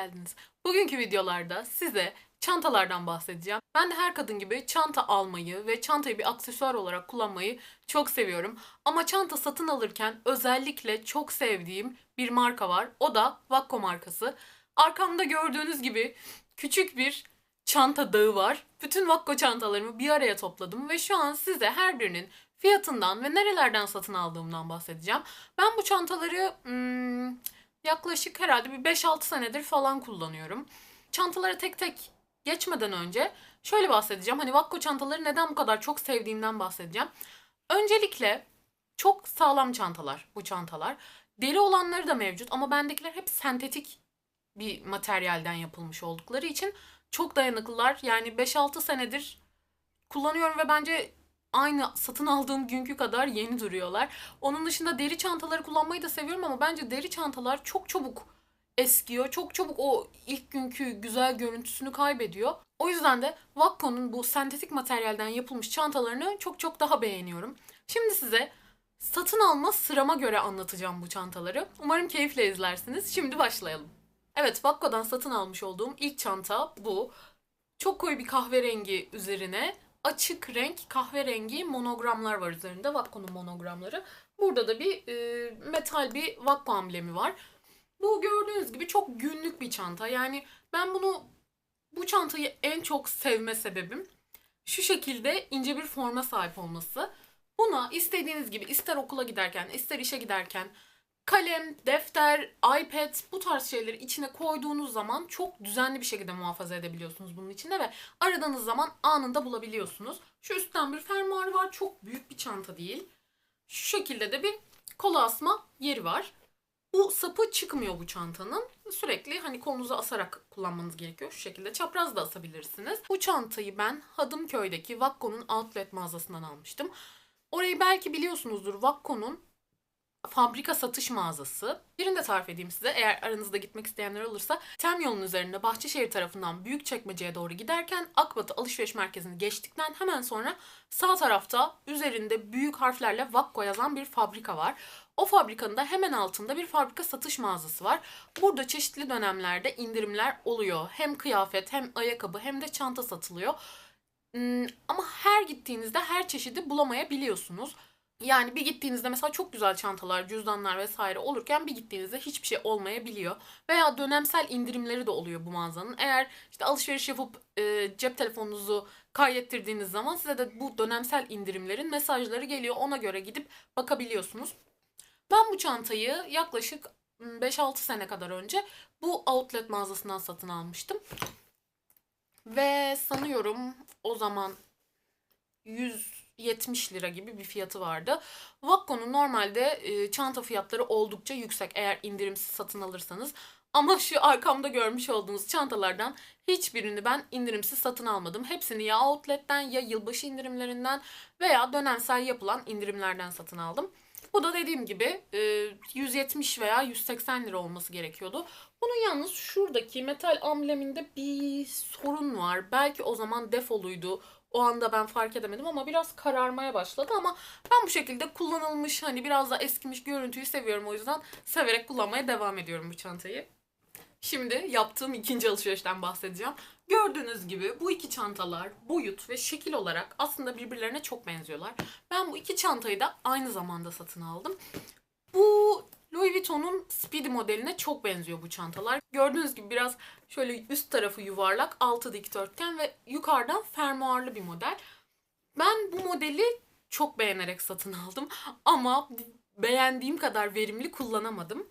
geldiniz. Bugünkü videolarda size çantalardan bahsedeceğim. Ben de her kadın gibi çanta almayı ve çantayı bir aksesuar olarak kullanmayı çok seviyorum. Ama çanta satın alırken özellikle çok sevdiğim bir marka var. O da Vakko markası. Arkamda gördüğünüz gibi küçük bir çanta dağı var. Bütün Vakko çantalarımı bir araya topladım ve şu an size her birinin fiyatından ve nerelerden satın aldığımdan bahsedeceğim. Ben bu çantaları hmm, yaklaşık herhalde bir 5-6 senedir falan kullanıyorum. Çantalara tek tek geçmeden önce şöyle bahsedeceğim. Hani Vakko çantaları neden bu kadar çok sevdiğimden bahsedeceğim. Öncelikle çok sağlam çantalar bu çantalar. Deri olanları da mevcut ama bendekiler hep sentetik bir materyalden yapılmış oldukları için çok dayanıklılar. Yani 5-6 senedir kullanıyorum ve bence aynı satın aldığım günkü kadar yeni duruyorlar. Onun dışında deri çantaları kullanmayı da seviyorum ama bence deri çantalar çok çabuk eskiyor. Çok çabuk o ilk günkü güzel görüntüsünü kaybediyor. O yüzden de Vakko'nun bu sentetik materyalden yapılmış çantalarını çok çok daha beğeniyorum. Şimdi size satın alma sırama göre anlatacağım bu çantaları. Umarım keyifle izlersiniz. Şimdi başlayalım. Evet, Vakko'dan satın almış olduğum ilk çanta bu. Çok koyu bir kahverengi üzerine açık renk kahverengi monogramlar var üzerinde. Vakko'nun monogramları. Burada da bir e, metal bir Vakko amblemi var. Bu gördüğünüz gibi çok günlük bir çanta. Yani ben bunu bu çantayı en çok sevme sebebim şu şekilde ince bir forma sahip olması. Buna istediğiniz gibi ister okula giderken, ister işe giderken kalem, defter, iPad bu tarz şeyleri içine koyduğunuz zaman çok düzenli bir şekilde muhafaza edebiliyorsunuz bunun içinde ve aradığınız zaman anında bulabiliyorsunuz. Şu üstten bir fermuarı var. Çok büyük bir çanta değil. Şu şekilde de bir kola asma yeri var. Bu sapı çıkmıyor bu çantanın. Sürekli hani kolunuza asarak kullanmanız gerekiyor. Şu şekilde çapraz da asabilirsiniz. Bu çantayı ben Hadımköy'deki Vakko'nun outlet mağazasından almıştım. Orayı belki biliyorsunuzdur. Vakko'nun fabrika satış mağazası. Birini de tarif edeyim size. Eğer aranızda gitmek isteyenler olursa Tem yolun üzerinde Bahçeşehir tarafından Büyükçekmece'ye doğru giderken Akbatı alışveriş merkezini geçtikten hemen sonra sağ tarafta üzerinde büyük harflerle Vakko yazan bir fabrika var. O fabrikanın da hemen altında bir fabrika satış mağazası var. Burada çeşitli dönemlerde indirimler oluyor. Hem kıyafet hem ayakkabı hem de çanta satılıyor. Hmm, Ama her gittiğinizde her çeşidi bulamayabiliyorsunuz. Yani bir gittiğinizde mesela çok güzel çantalar, cüzdanlar vesaire olurken bir gittiğinizde hiçbir şey olmayabiliyor. Veya dönemsel indirimleri de oluyor bu mağazanın. Eğer işte alışveriş yapıp e, cep telefonunuzu kaydettirdiğiniz zaman size de bu dönemsel indirimlerin mesajları geliyor. Ona göre gidip bakabiliyorsunuz. Ben bu çantayı yaklaşık hmm, 5-6 sene kadar önce bu outlet mağazasından satın almıştım. Ve sanıyorum o zaman 170 lira gibi bir fiyatı vardı. Vakko'nun normalde e, çanta fiyatları oldukça yüksek eğer indirimsiz satın alırsanız. Ama şu arkamda görmüş olduğunuz çantalardan hiçbirini ben indirimsiz satın almadım. Hepsini ya outlet'ten ya yılbaşı indirimlerinden veya dönemsel yapılan indirimlerden satın aldım. Bu da dediğim gibi e, 170 veya 180 lira olması gerekiyordu. Bunun yalnız şuradaki metal ambleminde bir sorun var. Belki o zaman defoluydu. O anda ben fark edemedim ama biraz kararmaya başladı ama ben bu şekilde kullanılmış hani biraz da eskimiş görüntüyü seviyorum o yüzden severek kullanmaya devam ediyorum bu çantayı. Şimdi yaptığım ikinci alışverişten bahsedeceğim. Gördüğünüz gibi bu iki çantalar boyut ve şekil olarak aslında birbirlerine çok benziyorlar. Ben bu iki çantayı da aynı zamanda satın aldım. Bu Louis Vuitton'un Speedy modeline çok benziyor bu çantalar. Gördüğünüz gibi biraz şöyle üst tarafı yuvarlak, altı dikdörtgen ve yukarıdan fermuarlı bir model. Ben bu modeli çok beğenerek satın aldım ama beğendiğim kadar verimli kullanamadım.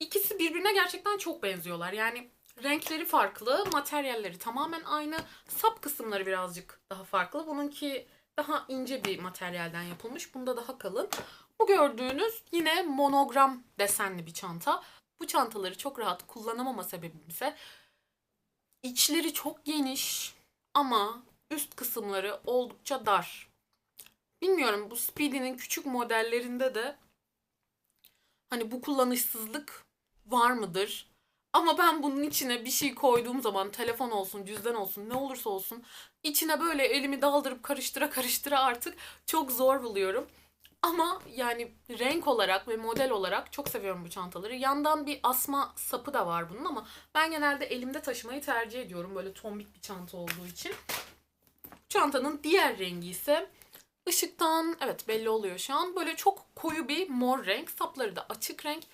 İkisi birbirine gerçekten çok benziyorlar. Yani renkleri farklı, materyalleri tamamen aynı. Sap kısımları birazcık daha farklı. Bununki daha ince bir materyalden yapılmış. Bunda daha kalın. Bu gördüğünüz yine monogram desenli bir çanta. Bu çantaları çok rahat kullanamama sebebim ise içleri çok geniş ama üst kısımları oldukça dar. Bilmiyorum bu Speedy'nin küçük modellerinde de hani bu kullanışsızlık var mıdır? Ama ben bunun içine bir şey koyduğum zaman telefon olsun, cüzdan olsun, ne olursa olsun içine böyle elimi daldırıp karıştıra karıştıra artık çok zor buluyorum. Ama yani renk olarak ve model olarak çok seviyorum bu çantaları. Yandan bir asma sapı da var bunun ama ben genelde elimde taşımayı tercih ediyorum. Böyle tombik bir çanta olduğu için. Çantanın diğer rengi ise ışıktan evet belli oluyor şu an. Böyle çok koyu bir mor renk. Sapları da açık renk.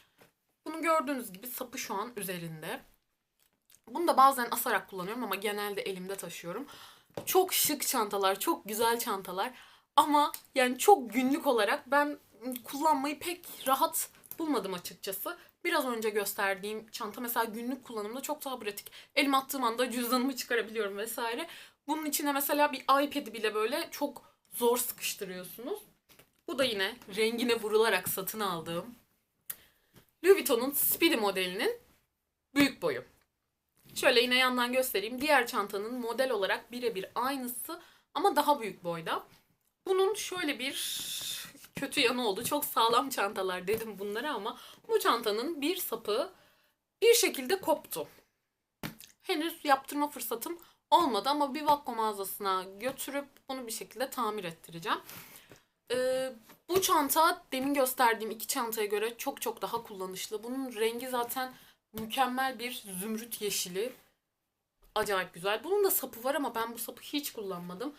Bunu gördüğünüz gibi sapı şu an üzerinde. Bunu da bazen asarak kullanıyorum ama genelde elimde taşıyorum. Çok şık çantalar, çok güzel çantalar. Ama yani çok günlük olarak ben kullanmayı pek rahat bulmadım açıkçası. Biraz önce gösterdiğim çanta mesela günlük kullanımda çok daha pratik. Elim attığım anda cüzdanımı çıkarabiliyorum vesaire. Bunun içine mesela bir iPad'i bile böyle çok zor sıkıştırıyorsunuz. Bu da yine rengine vurularak satın aldığım Louis Vuitton'un Speedy modelinin büyük boyu. Şöyle yine yandan göstereyim. Diğer çantanın model olarak birebir aynısı ama daha büyük boyda. Bunun şöyle bir kötü yanı oldu. Çok sağlam çantalar dedim bunlara ama bu çantanın bir sapı bir şekilde koptu. Henüz yaptırma fırsatım olmadı ama bir Vakko mağazasına götürüp bunu bir şekilde tamir ettireceğim. Ee, bu çanta demin gösterdiğim iki çantaya göre çok çok daha kullanışlı. Bunun rengi zaten mükemmel bir zümrüt yeşili. Acayip güzel. Bunun da sapı var ama ben bu sapı hiç kullanmadım.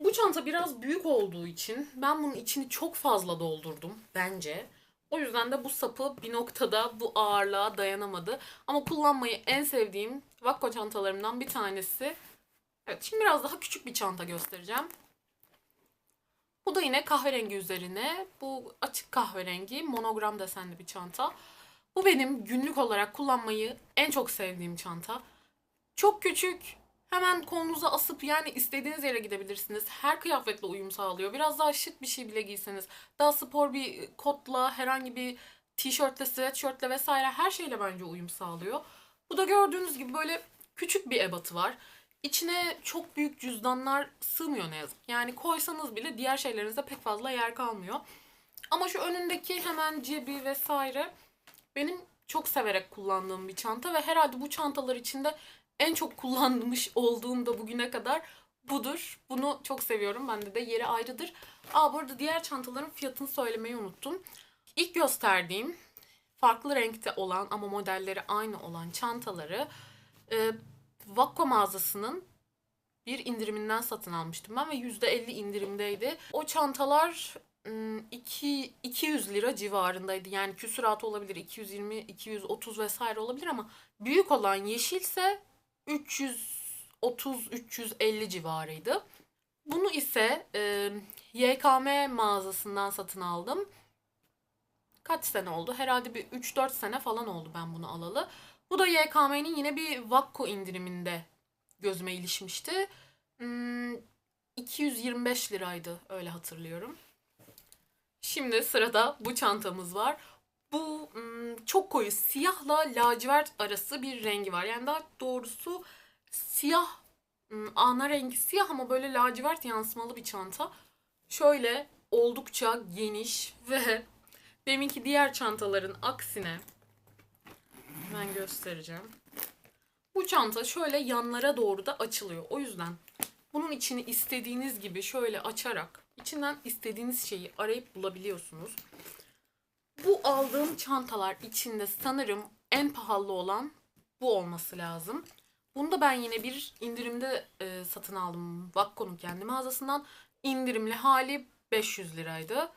Bu çanta biraz büyük olduğu için ben bunun içini çok fazla doldurdum bence. O yüzden de bu sapı bir noktada bu ağırlığa dayanamadı. Ama kullanmayı en sevdiğim Vakko çantalarımdan bir tanesi. Evet şimdi biraz daha küçük bir çanta göstereceğim. Bu da yine kahverengi üzerine. Bu açık kahverengi monogram desenli bir çanta. Bu benim günlük olarak kullanmayı en çok sevdiğim çanta. Çok küçük. Hemen kolunuza asıp yani istediğiniz yere gidebilirsiniz. Her kıyafetle uyum sağlıyor. Biraz daha şık bir şey bile giyseniz. Daha spor bir kotla, herhangi bir tişörtle, sweatshirtle vesaire her şeyle bence uyum sağlıyor. Bu da gördüğünüz gibi böyle küçük bir ebatı var. İçine çok büyük cüzdanlar sığmıyor ne yazık. Yani koysanız bile diğer şeylerinizde pek fazla yer kalmıyor. Ama şu önündeki hemen cebi vesaire benim çok severek kullandığım bir çanta ve herhalde bu çantalar içinde en çok kullanmış olduğum da bugüne kadar budur. Bunu çok seviyorum. Bende de yeri ayrıdır. Aa bu arada diğer çantaların fiyatını söylemeyi unuttum. İlk gösterdiğim farklı renkte olan ama modelleri aynı olan çantaları e, Vakko mağazasının bir indiriminden satın almıştım ben ve %50 indirimdeydi. O çantalar ım, iki- 200 lira civarındaydı. Yani küsuratı olabilir 220, 230 vesaire olabilir ama büyük olan yeşilse 330-350 civarıydı. Bunu ise e, YKM mağazasından satın aldım. Kaç sene oldu? Herhalde bir 3-4 sene falan oldu ben bunu alalı. Bu da YKM'nin yine bir Vakko indiriminde gözüme ilişmişti. Hmm, 225 liraydı öyle hatırlıyorum. Şimdi sırada bu çantamız var. Bu hmm, çok koyu siyahla lacivert arası bir rengi var. Yani daha doğrusu siyah hmm, ana rengi siyah ama böyle lacivert yansımalı bir çanta. Şöyle oldukça geniş ve deminki diğer çantaların aksine ben göstereceğim. Bu çanta şöyle yanlara doğru da açılıyor. O yüzden bunun içini istediğiniz gibi şöyle açarak içinden istediğiniz şeyi arayıp bulabiliyorsunuz. Bu aldığım çantalar içinde sanırım en pahalı olan bu olması lazım. Bunu da ben yine bir indirimde e, satın aldım. Vakko'nun kendi mağazasından. indirimli hali 500 liraydı.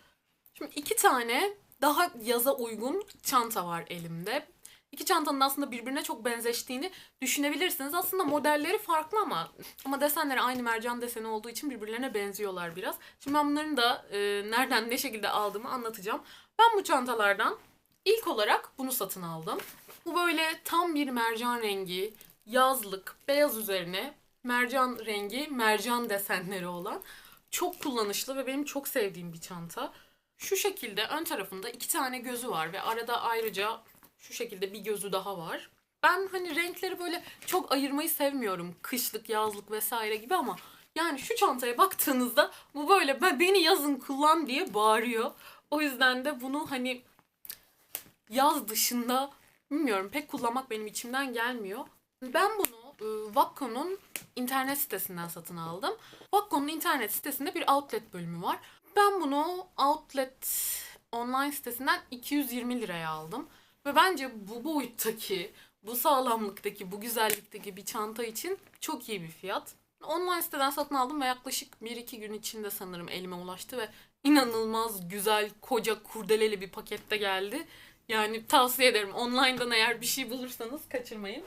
Şimdi iki tane daha yaza uygun çanta var elimde. İki çantanın aslında birbirine çok benzeştiğini düşünebilirsiniz. Aslında modelleri farklı ama ama desenleri aynı mercan deseni olduğu için birbirlerine benziyorlar biraz. Şimdi ben bunların da e, nereden ne şekilde aldığımı anlatacağım. Ben bu çantalardan ilk olarak bunu satın aldım. Bu böyle tam bir mercan rengi, yazlık, beyaz üzerine mercan rengi, mercan desenleri olan çok kullanışlı ve benim çok sevdiğim bir çanta. Şu şekilde ön tarafında iki tane gözü var ve arada ayrıca şu şekilde bir gözü daha var. Ben hani renkleri böyle çok ayırmayı sevmiyorum. Kışlık, yazlık vesaire gibi ama yani şu çantaya baktığınızda bu böyle "Ben- beni yazın kullan diye bağırıyor. O yüzden de bunu hani yaz dışında bilmiyorum pek kullanmak benim içimden gelmiyor. Ben bunu e, Vakko'nun internet sitesinden satın aldım. Vakko'nun internet sitesinde bir outlet bölümü var. Ben bunu outlet online sitesinden 220 liraya aldım. Ve bence bu boyuttaki, bu sağlamlıktaki, bu güzellikteki bir çanta için çok iyi bir fiyat. Online siteden satın aldım ve yaklaşık 1-2 gün içinde sanırım elime ulaştı ve inanılmaz güzel, koca, kurdeleli bir pakette geldi. Yani tavsiye ederim. Online'dan eğer bir şey bulursanız kaçırmayın.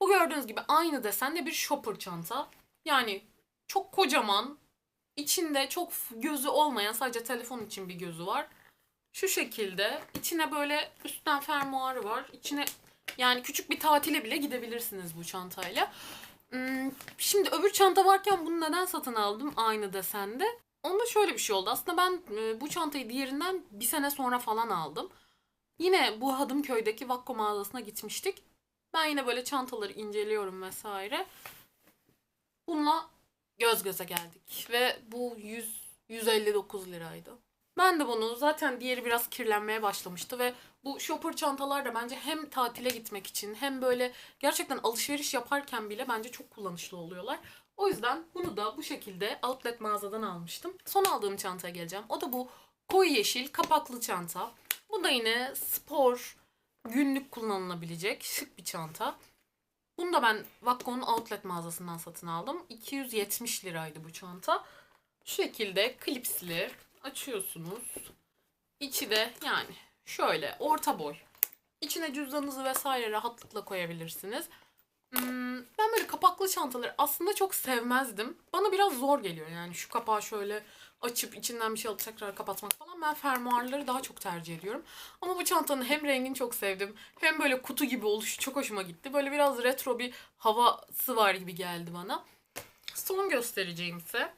Bu gördüğünüz gibi aynı desenle bir shopper çanta. Yani çok kocaman, içinde çok gözü olmayan sadece telefon için bir gözü var. Şu şekilde içine böyle üstten fermuarı var. İçine yani küçük bir tatile bile gidebilirsiniz bu çantayla. Hmm, Şimdi öbür çanta varken bunu neden satın aldım aynı desende? Onda şöyle bir şey oldu. Aslında ben e, bu çantayı diğerinden bir sene sonra falan aldım. Yine bu Hadımköy'deki Vakko mağazasına gitmiştik. Ben yine böyle çantaları inceliyorum vesaire. Bununla göz göze geldik ve bu 100 159 liraydı. Ben de bunu zaten diğeri biraz kirlenmeye başlamıştı ve bu shopper çantalar da bence hem tatile gitmek için hem böyle gerçekten alışveriş yaparken bile bence çok kullanışlı oluyorlar. O yüzden bunu da bu şekilde outlet mağazadan almıştım. Son aldığım çantaya geleceğim. O da bu koyu yeşil kapaklı çanta. Bu da yine spor, günlük kullanılabilecek şık bir çanta. Bunu da ben Vakko'nun outlet mağazasından satın aldım. 270 liraydı bu çanta. Şu şekilde klipsli açıyorsunuz. İçi de yani şöyle orta boy. İçine cüzdanınızı vesaire rahatlıkla koyabilirsiniz. Hmm, ben böyle kapaklı çantaları aslında çok sevmezdim. Bana biraz zor geliyor yani şu kapağı şöyle açıp içinden bir şey alıp tekrar kapatmak falan. Ben fermuarları daha çok tercih ediyorum. Ama bu çantanın hem rengini çok sevdim hem böyle kutu gibi oluşu çok hoşuma gitti. Böyle biraz retro bir havası var gibi geldi bana. Son göstereceğim ise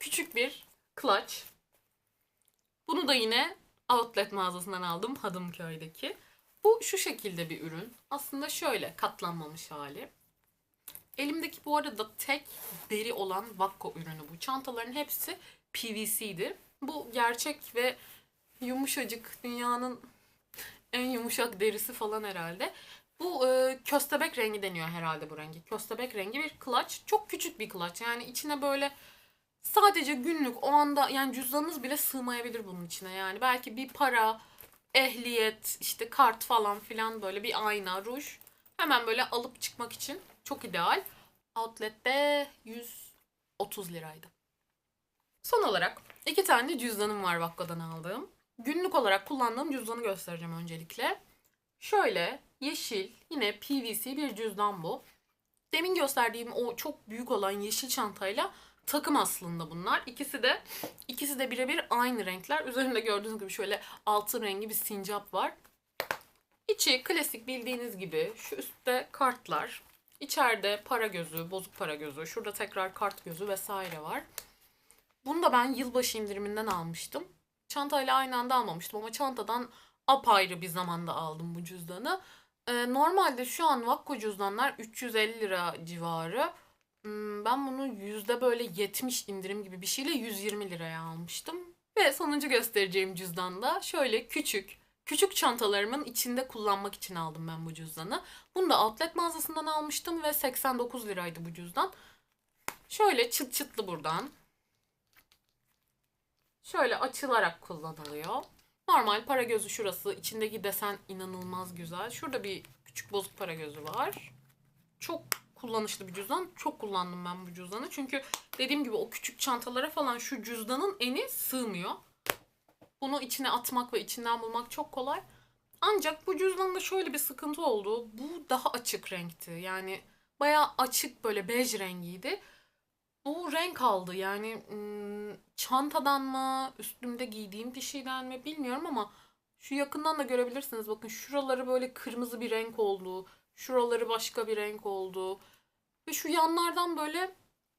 küçük bir clutch. Bunu da yine outlet mağazasından aldım Hadımköy'deki. Bu şu şekilde bir ürün. Aslında şöyle katlanmamış hali. Elimdeki bu arada tek deri olan Vakko ürünü bu. Çantaların hepsi PVC'dir. Bu gerçek ve yumuşacık dünyanın en yumuşak derisi falan herhalde. Bu e, köstebek rengi deniyor herhalde bu rengi. Köstebek rengi bir clutch. Çok küçük bir clutch. Yani içine böyle sadece günlük o anda yani cüzdanınız bile sığmayabilir bunun içine. Yani belki bir para, ehliyet, işte kart falan filan böyle bir ayna, ruj. Hemen böyle alıp çıkmak için çok ideal. Outlet'te 130 liraydı. Son olarak iki tane cüzdanım var Vakko'dan aldığım. Günlük olarak kullandığım cüzdanı göstereceğim öncelikle. Şöyle yeşil yine PVC bir cüzdan bu. Demin gösterdiğim o çok büyük olan yeşil çantayla takım aslında bunlar. İkisi de ikisi de birebir aynı renkler. Üzerinde gördüğünüz gibi şöyle altın rengi bir sincap var. İçi klasik bildiğiniz gibi şu üstte kartlar. İçeride para gözü, bozuk para gözü. Şurada tekrar kart gözü vesaire var. Bunu da ben yılbaşı indiriminden almıştım. Çantayla aynı anda almamıştım ama çantadan apayrı bir zamanda aldım bu cüzdanı. Ee, normalde şu an Vakko cüzdanlar 350 lira civarı. Hmm, Ben bunu yüzde böyle 70 indirim gibi bir şeyle 120 liraya almıştım. Ve sonuncu göstereceğim cüzdanda şöyle küçük, küçük çantalarımın içinde kullanmak için aldım ben bu cüzdanı. Bunu da outlet mağazasından almıştım ve 89 liraydı bu cüzdan. Şöyle çıt çıtlı buradan. Şöyle açılarak kullanılıyor. Normal para gözü şurası. İçindeki desen inanılmaz güzel. Şurada bir küçük bozuk para gözü var. Çok kullanışlı bir cüzdan. Çok kullandım ben bu cüzdanı. Çünkü dediğim gibi o küçük çantalara falan şu cüzdanın eni sığmıyor. Bunu içine atmak ve içinden bulmak çok kolay. Ancak bu cüzdanda şöyle bir sıkıntı oldu. Bu daha açık renkti. Yani bayağı açık böyle bej rengiydi. Bu renk aldı. Yani çantadan mı, üstümde giydiğim bir şeyden mi bilmiyorum ama şu yakından da görebilirsiniz. Bakın şuraları böyle kırmızı bir renk oldu. Şuraları başka bir renk oldu. Ve şu yanlardan böyle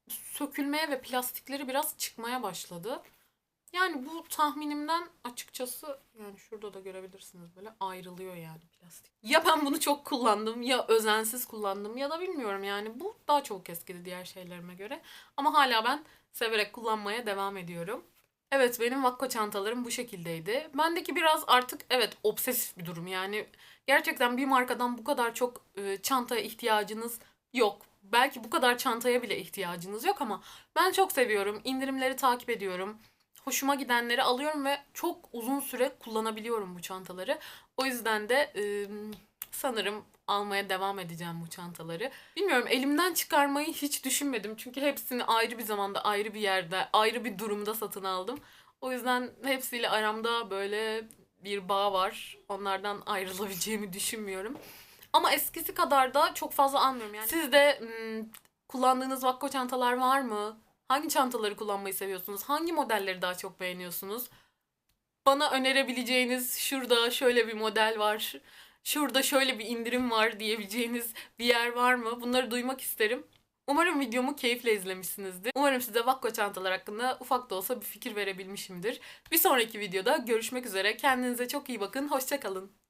sökülmeye ve plastikleri biraz çıkmaya başladı. Yani bu tahminimden açıkçası yani şurada da görebilirsiniz böyle ayrılıyor yani plastik. Ya ben bunu çok kullandım ya özensiz kullandım ya da bilmiyorum yani bu daha çok eskidi diğer şeylerime göre. Ama hala ben severek kullanmaya devam ediyorum. Evet benim Vakko çantalarım bu şekildeydi. Bendeki biraz artık evet obsesif bir durum yani. Gerçekten bir markadan bu kadar çok e, çantaya ihtiyacınız yok. belki bu kadar çantaya bile ihtiyacınız yok ama ben çok seviyorum. İndirimleri takip ediyorum. Hoşuma gidenleri alıyorum ve çok uzun süre kullanabiliyorum bu çantaları. O yüzden de e, sanırım almaya devam edeceğim bu çantaları. Bilmiyorum elimden çıkarmayı hiç düşünmedim. Çünkü hepsini ayrı bir zamanda, ayrı bir yerde, ayrı bir durumda satın aldım. O yüzden hepsiyle aramda böyle bir bağ var. Onlardan ayrılabileceğimi düşünmüyorum. Ama eskisi kadar da çok fazla almıyorum yani. Siz de hmm, kullandığınız Vakko çantalar var mı? Hangi çantaları kullanmayı seviyorsunuz? Hangi modelleri daha çok beğeniyorsunuz? Bana önerebileceğiniz şurada şöyle bir model var. Şurada şöyle bir indirim var diyebileceğiniz bir yer var mı? Bunları duymak isterim. Umarım videomu keyifle izlemişsinizdir. Umarım size Vakko çantalar hakkında ufak da olsa bir fikir verebilmişimdir. Bir sonraki videoda görüşmek üzere. Kendinize çok iyi bakın. Hoşçakalın.